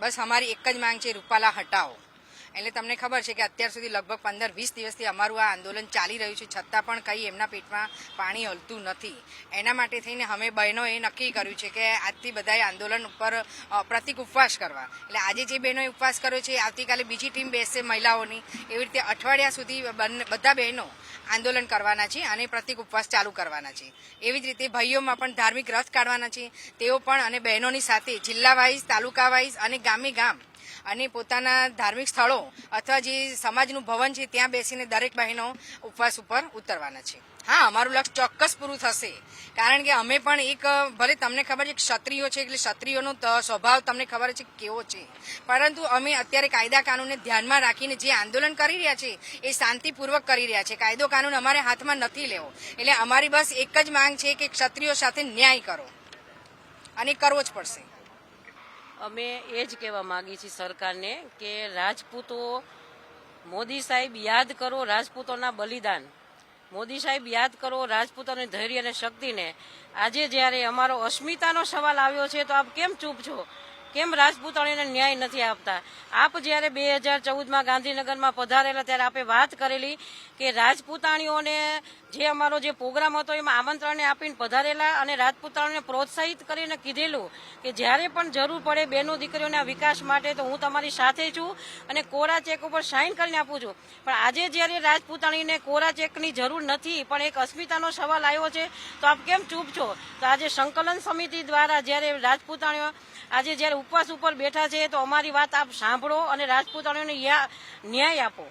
બસ અમારી એક જ માંગ છે રૂપાલા હટાવો. એટલે તમને ખબર છે કે અત્યાર સુધી લગભગ પંદર વીસ દિવસથી અમારું આ આંદોલન ચાલી રહ્યું છે. છતાં પણ કંઈ એમના પેટમાં પાણી હલતું નથી. એના માટે થઈને અમે બહેનોએ નક્કી કર્યું છે કે આજથી બધાએ આંદોલન ઉપર પ્રતિક ઉપવાસ કરવા. એટલે આજે જે બહેનોએ ઉપવાસ કર્યો છે આવતીકાલે બીજી ટીમ બેસશે મહિલાઓની. એવી રીતે અઠવાડિયા સુધી બધા બહેનો આંદોલન કરવાના છે અને પ્રતિક ઉપવાસ ચાલુ કરવાના છે. એવી જ રીતે ભાઈઓમાં પણ ધાર્મિક રથ કાઢવાના છે. તેઓ પણ અને બહેનોની સાથે જિલ્લા વાઇઝ, તાલુકા વાઇઝ અને ગામે ગામ અને પોતાના ધાર્મિક સ્થળો અથવા જે સમાજનું ભવન છે, ત્યાં બેસીને દરેક બહેનો ઉપવાસ ઉપર ઉતરવાના છે. હા, અમારું લક્ષ્ય ચોક્કસ પૂરું થશે. કારણ કે અમે પણ એક, ભલે તમને ખબર છે ક્ષત્રિયો છે, એટલે ક્ષત્રિયોનો સ્વભાવ તમને ખબર છે કેવો છે. પરંતુ અમે અત્યારે કાયદા કાનૂનને ધ્યાનમાં રાખીને જે આંદોલન કરી રહ્યા છે, એ શાંતિપૂર્વક કરી રહ્યા છે. કાયદો કાનૂન અમારે હાથમાં નથી લેવો. એટલે અમારી બસ એક જ માંગ છે કે ક્ષત્રિયો સાથે ન્યાય કરો. અને કરવો જ પડશે. અમે એ જ કહેવા માંગીએ છીએ સરકારને કે રાજપૂતો, મોદી સાહેબ યાદ કરો રાજપૂતોના બલિદાન. મોદી સાહેબ યાદ કરો રાજપૂતોની ધૈર્ય અને શક્તિને. આજે જ્યારે અમારો અસ્મિતાનો સવાલ આવ્યો છે, તો આપ કેમ ચૂપ છો? કેમ રાજપૂતાણીને ન્યાય નથી આપતા? આપ જ્યારે બે હજાર ચૌદમાં ગાંધીનગરમાં પધારેલા, ત્યારે આપે વાત કરેલી કે રાજપૂતાણીઓને જે અમારો જે પ્રોગ્રામ હતો, એમાં આમંત્રણને આપીને પધારેલા અને રાજપૂતાણીઓને પ્રોત્સાહિત કરીને કીધેલું કે જ્યારે પણ જરૂર પડે બેનો દીકરીઓના વિકાસ માટે, તો હું તમારી સાથે છું અને કોરા ચેક ઉપર સાઇન કરીને આપું છું. પણ આજે જ્યારે રાજપૂતાણીને કોરા ચેકની જરૂર નથી, પણ એક અસ્મિતાનો સવાલ આવ્યો છે, તો આપ કેમ ચૂપ છો? તો આજે સંકલન સમિતિ દ્વારા જ્યારે રાજપૂતાણીઓ, આજે જ્યારે ઉપવાસ ઉપર બેઠા છે તો અમારી વાત આપ સાંભળો અને રાજપૂતાણીઓને ન્યાય આપો.